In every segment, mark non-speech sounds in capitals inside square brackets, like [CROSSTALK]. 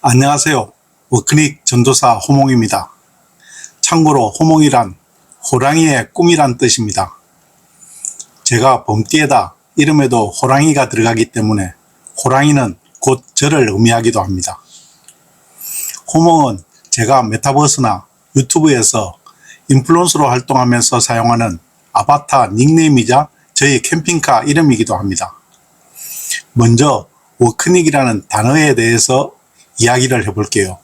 안녕하세요. 워크닉 전도사 호몽입니다. 참고로 호몽이란 호랑이의 꿈이란 뜻입니다. 제가 범띠에다 이름에도 호랑이가 들어가기 때문에 호랑이는 곧 저를 의미하기도 합니다. 호몽은 제가 메타버스나 유튜브에서 인플루언서로 활동하면서 사용하는 아바타 닉네임이자 저희 캠핑카 이름이기도 합니다. 먼저 워크닉이라는 단어에 대해서 이야기를 해볼게요.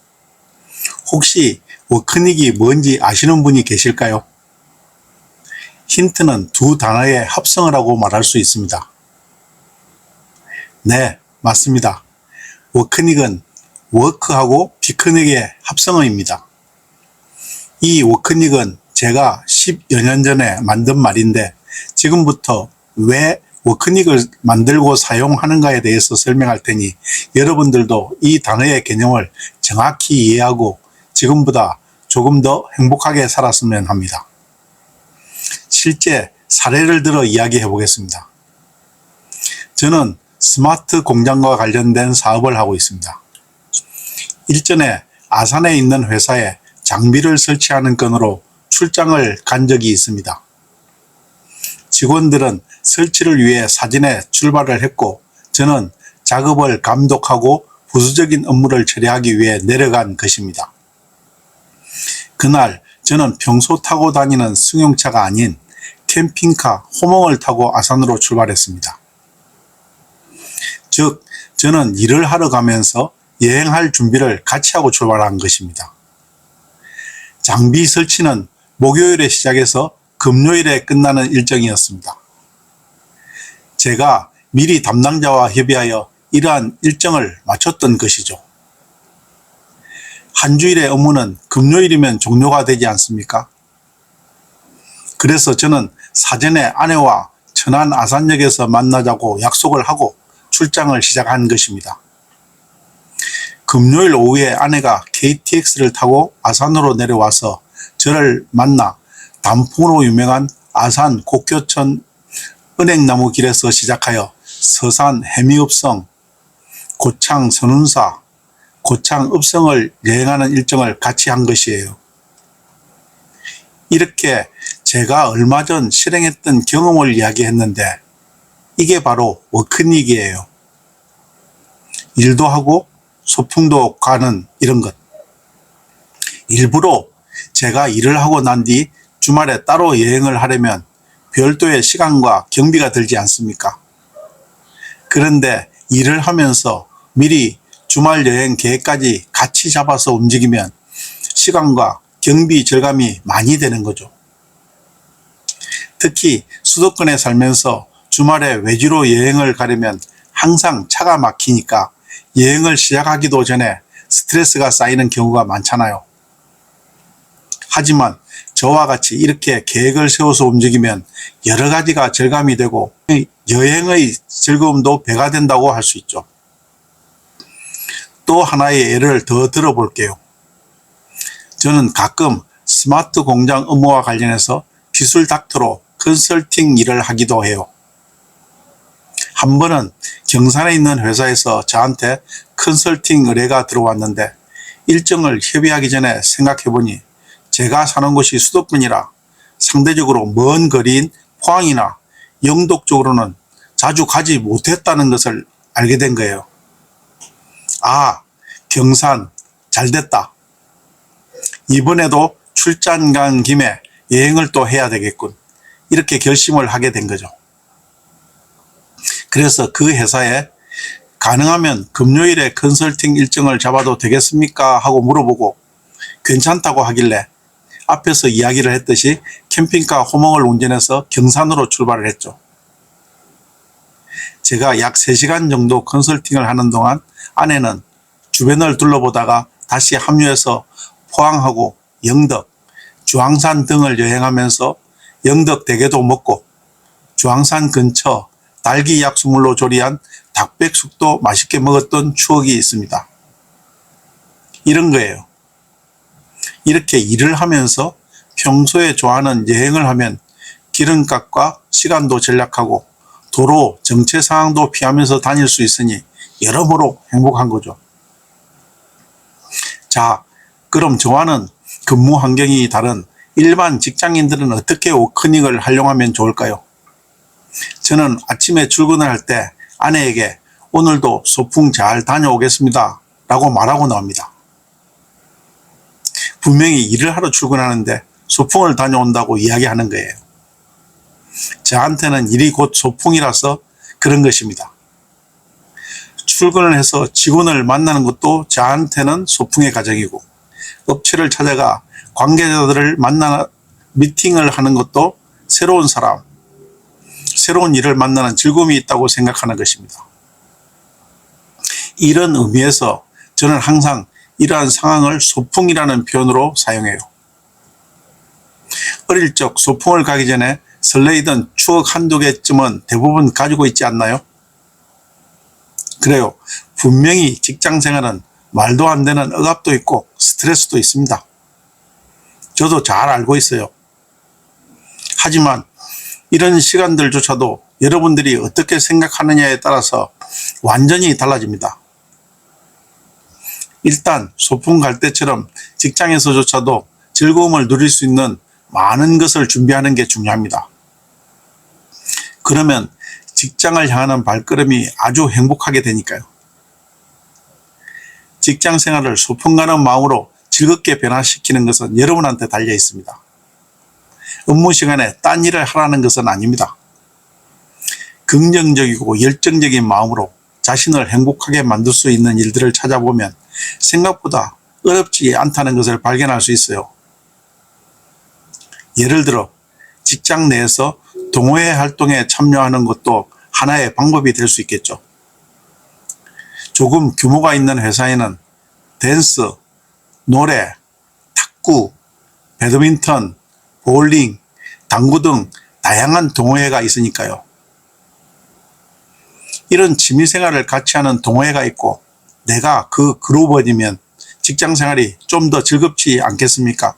혹시 워크닉이 뭔지 아시는 분이 계실까요? 힌트는 두 단어의 합성을 하고 말할 수 있습니다. 네, 맞습니다. 워크닉은 워크하고 피크닉의 합성어입니다. 이 워크닉은 제가 10여 년 전에 만든 말인데 지금부터 왜 워크닉을 만들고 사용하는가에 대해서 설명할 테니 여러분들도 이 단어의 개념을 정확히 이해하고 지금보다 조금 더 행복하게 살았으면 합니다. 실제 사례를 들어 이야기해 보겠습니다. 저는 스마트 공장과 관련된 사업을 하고 있습니다. 일전에 아산에 있는 회사에 장비를 설치하는 건으로 출장을 간 적이 있습니다. 직원들은 설치를 위해 사진에 출발을 했고 저는 작업을 감독하고 부수적인 업무를 처리하기 위해 내려간 것입니다. 그날 저는 평소 타고 다니는 승용차가 아닌 캠핑카 호몽을 타고 아산으로 출발했습니다. 즉, 저는 일을 하러 가면서 여행할 준비를 같이 하고 출발한 것입니다. 장비 설치는 목요일에 시작해서 금요일에 끝나는 일정이었습니다. 제가 미리 담당자와 협의하여 이러한 일정을 맞췄던 것이죠. 한 주일의 업무는 금요일이면 종료가 되지 않습니까? 그래서 저는 사전에 아내와 천안 아산역에서 만나자고 약속을 하고 출장을 시작한 것입니다. 금요일 오후에 아내가 KTX를 타고 아산으로 내려와서 저를 만나 단풍으로 유명한 아산 곡교천 은행나무 길에서 시작하여 서산 해미읍성, 고창 선운사, 고창 읍성을 여행하는 일정을 같이 한 것이에요. 이렇게 제가 얼마 전 실행했던 경험을 이야기했는데 이게 바로 워크닉이에요. 일도 하고 소풍도 가는 이런 것. 일부러 제가 일을 하고 난 뒤 주말에 따로 여행을 하려면 별도의 시간과 경비가 들지 않습니까? 그런데 일을 하면서 미리 주말 여행 계획까지 같이 잡아서 움직이면 시간과 경비 절감이 많이 되는 거죠. 특히 수도권에 살면서 주말에 외지로 여행을 가려면 항상 차가 막히니까 여행을 시작하기도 전에 스트레스가 쌓이는 경우가 많잖아요. 하지만 저와 같이 이렇게 계획을 세워서 움직이면 여러 가지가 절감이 되고 여행의 즐거움도 배가 된다고 할 수 있죠. 또 하나의 예를 더 들어볼게요. 저는 가끔 스마트 공장 업무와 관련해서 기술 닥터로 컨설팅 일을 하기도 해요. 한 번은 경산에 있는 회사에서 저한테 컨설팅 의뢰가 들어왔는데 일정을 협의하기 전에 생각해보니 제가 사는 곳이 수도권이라 상대적으로 먼 거리인 포항이나 영독 쪽으로는 자주 가지 못했다는 것을 알게 된 거예요. 아, 경산 잘 됐다. 이번에도 출장 간 김에 여행을 또 해야 되겠군. 이렇게 결심을 하게 된 거죠. 그래서 그 회사에 가능하면 금요일에 컨설팅 일정을 잡아도 되겠습니까? 하고 물어보고 괜찮다고 하길래 앞에서 이야기를 했듯이 캠핑카 호몽을 운전해서 경산으로 출발을 했죠. 제가 약 3시간 정도 컨설팅을 하는 동안 아내는 주변을 둘러보다가 다시 합류해서 포항하고 영덕, 주황산 등을 여행하면서 영덕 대게도 먹고 주황산 근처 달기 약수물로 조리한 닭백숙도 맛있게 먹었던 추억이 있습니다. 이런 거예요. 이렇게 일을 하면서 평소에 좋아하는 여행을 하면 기름값과 시간도 절약하고 도로 정체 상황도 피하면서 다닐 수 있으니 여러모로 행복한 거죠. 자, 그럼 저와는 근무 환경이 다른 일반 직장인들은 어떻게 워크닝을 활용하면 좋을까요? 저는 아침에 출근을 할 때 아내에게 오늘도 소풍 잘 다녀오겠습니다. 라고 말하고 나옵니다. 분명히 일을 하러 출근하는데 소풍을 다녀온다고 이야기하는 거예요. 저한테는 일이 곧 소풍이라서 그런 것입니다. 출근을 해서 직원을 만나는 것도 저한테는 소풍의 과정이고 업체를 찾아가 관계자들을 만나 미팅을 하는 것도 새로운 사람, 새로운 일을 만나는 즐거움이 있다고 생각하는 것입니다. 이런 의미에서 저는 항상 이러한 상황을 소풍이라는 표현으로 사용해요. 어릴 적 소풍을 가기 전에 설레이던 추억 한두 개쯤은 대부분 가지고 있지 않나요? 그래요. 분명히 직장 생활은 말도 안 되는 억압도 있고 스트레스도 있습니다. 저도 잘 알고 있어요. 하지만 이런 시간들조차도 여러분들이 어떻게 생각하느냐에 따라서 완전히 달라집니다. 일단 소풍 갈 때처럼 직장에서조차도 즐거움을 누릴 수 있는 많은 것을 준비하는 게 중요합니다. 그러면 직장을 향하는 발걸음이 아주 행복하게 되니까요. 직장 생활을 소풍 가는 마음으로 즐겁게 변화시키는 것은 여러분한테 달려 있습니다. 업무 시간에 딴 일을 하라는 것은 아닙니다. 긍정적이고 열정적인 마음으로 자신을 행복하게 만들 수 있는 일들을 찾아보면 생각보다 어렵지 않다는 것을 발견할 수 있어요. 예를 들어 직장 내에서 동호회 활동에 참여하는 것도 하나의 방법이 될 수 있겠죠. 조금 규모가 있는 회사에는 댄스, 노래, 탁구, 배드민턴, 볼링, 당구 등 다양한 동호회가 있으니까요. 이런 취미생활을 같이 하는 동호회가 있고 내가 그 그룹원이면 직장 생활이 좀 더 즐겁지 않겠습니까?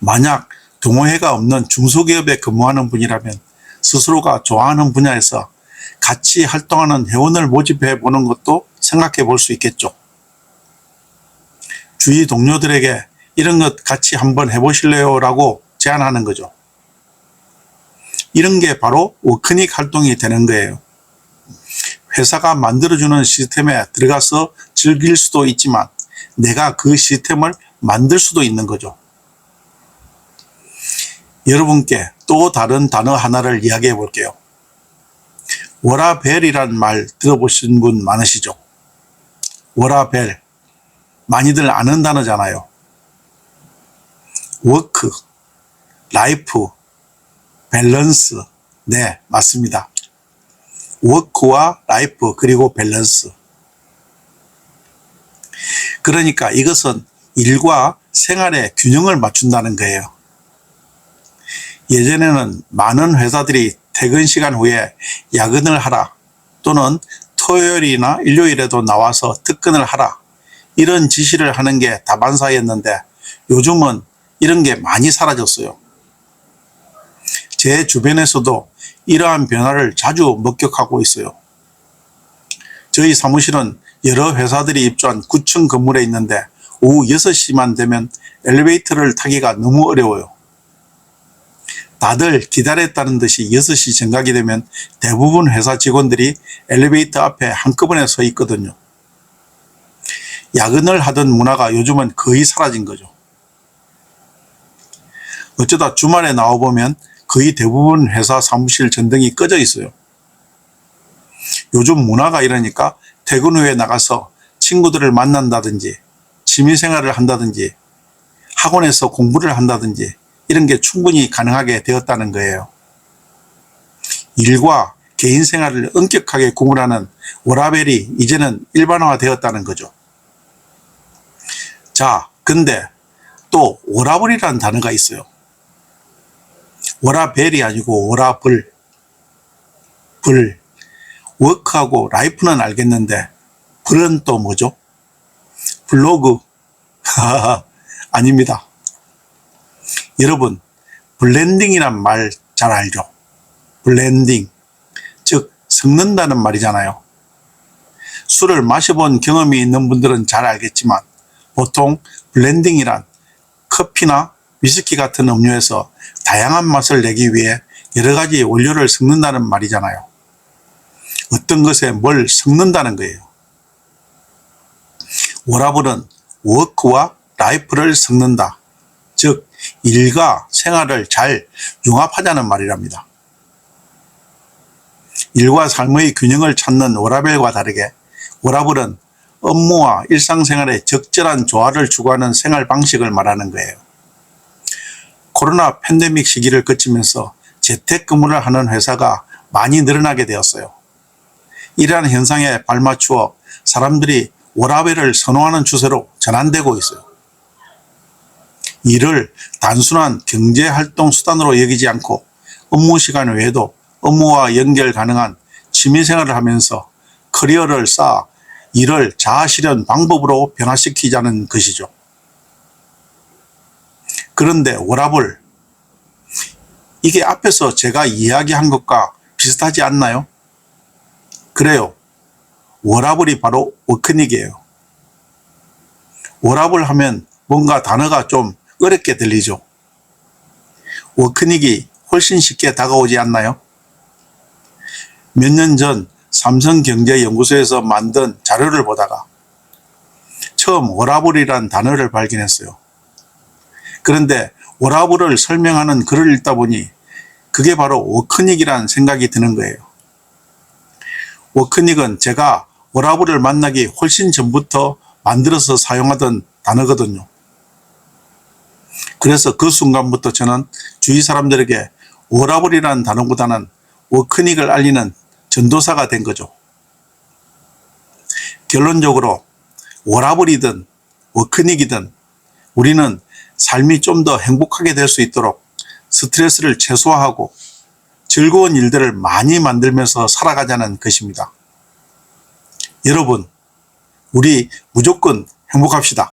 만약 동호회가 없는 중소기업에 근무하는 분이라면 스스로가 좋아하는 분야에서 같이 활동하는 회원을 모집해 보는 것도 생각해 볼 수 있겠죠. 주위 동료들에게 이런 것 같이 한번 해보실래요? 라고 제안하는 거죠. 이런 게 바로 워크닉 활동이 되는 거예요. 회사가 만들어주는 시스템에 들어가서 즐길 수도 있지만 내가 그 시스템을 만들 수도 있는 거죠. 여러분께 또 다른 단어 하나를 이야기해 볼게요. 워라벨이란 말 들어보신 분 많으시죠? 워라벨. 많이들 아는 단어잖아요. 워크, 라이프, 밸런스. 네, 맞습니다. 워크와 라이프 그리고 밸런스. 그러니까 이것은 일과 생활의 균형을 맞춘다는 거예요. 예전에는 많은 회사들이 퇴근 시간 후에 야근을 하라 또는 토요일이나 일요일에도 나와서 특근을 하라 이런 지시를 하는 게 다반사였는데 요즘은 이런 게 많이 사라졌어요. 제 주변에서도 이러한 변화를 자주 목격하고 있어요. 저희 사무실은 여러 회사들이 입주한 9층 건물에 있는데 오후 6시만 되면 엘리베이터를 타기가 너무 어려워요. 다들 기다렸다는 듯이 6시 정각이 되면 대부분 회사 직원들이 엘리베이터 앞에 한꺼번에 서 있거든요. 야근을 하던 문화가 요즘은 거의 사라진 거죠. 어쩌다 주말에 나와보면 거의 대부분 회사 사무실 전등이 꺼져 있어요. 요즘 문화가 이러니까 퇴근 후에 나가서 친구들을 만난다든지 취미생활을 한다든지 학원에서 공부를 한다든지 이런 게 충분히 가능하게 되었다는 거예요. 일과 개인 생활을 엄격하게 구분하는 워라벨이 이제는 일반화가 되었다는 거죠. 자, 근데 또 워라블이라는 단어가 있어요. 워라벨이 아니고 워라블. 불. 워크하고 라이프는 알겠는데 불은 또 뭐죠? 블로그. [LAUGHS] 아닙니다. 여러분, 블렌딩이란 말 잘 알죠? 블렌딩. 즉, 섞는다는 말이잖아요. 술을 마셔본 경험이 있는 분들은 잘 알겠지만 보통 블렌딩이란 커피나 위스키 같은 음료에서 다양한 맛을 내기 위해 여러 가지 원료를 섞는다는 말이잖아요. 어떤 것에 뭘 섞는다는 거예요. 워라블은 워크와 라이프를 섞는다. 즉, 일과 생활을 잘 융합하자는 말이랍니다. 일과 삶의 균형을 찾는 워라벨과 다르게 워라블은 업무와 일상생활의 적절한 조화를 추구하는 생활 방식을 말하는 거예요. 코로나 팬데믹 시기를 거치면서 재택근무를 하는 회사가 많이 늘어나게 되었어요. 이러한 현상에 발맞추어 사람들이 워라벨을 선호하는 추세로 전환되고 있어요. 이를 단순한 경제활동 수단으로 여기지 않고 업무 시간 외에도 업무와 연결 가능한 취미생활을 하면서 커리어를 쌓아 이를 자아실현 방법으로 변화시키자는 것이죠. 그런데 워라블, 이게 앞에서 제가 이야기한 것과 비슷하지 않나요? 그래요. 워라블이 바로 워크닉이에요. 워라블 하면 뭔가 단어가 좀 어렵게 들리죠. 워크닉이 훨씬 쉽게 다가오지 않나요? 몇 년 전 삼성경제연구소에서 만든 자료를 보다가 처음 워라블이란 단어를 발견했어요. 그런데 워라블을 설명하는 글을 읽다 보니 그게 바로 워크닉이란 생각이 드는 거예요. 워크닉은 제가 워라블을 만나기 훨씬 전부터 만들어서 사용하던 단어거든요. 그래서 그 순간부터 저는 주위 사람들에게 워라블이라는 단어보다는 워크닉을 알리는 전도사가 된 거죠. 결론적으로 워라블이든 워크닉이든 우리는 삶이 좀 더 행복하게 될 수 있도록 스트레스를 최소화하고 즐거운 일들을 많이 만들면서 살아가자는 것입니다. 여러분, 우리 무조건 행복합시다.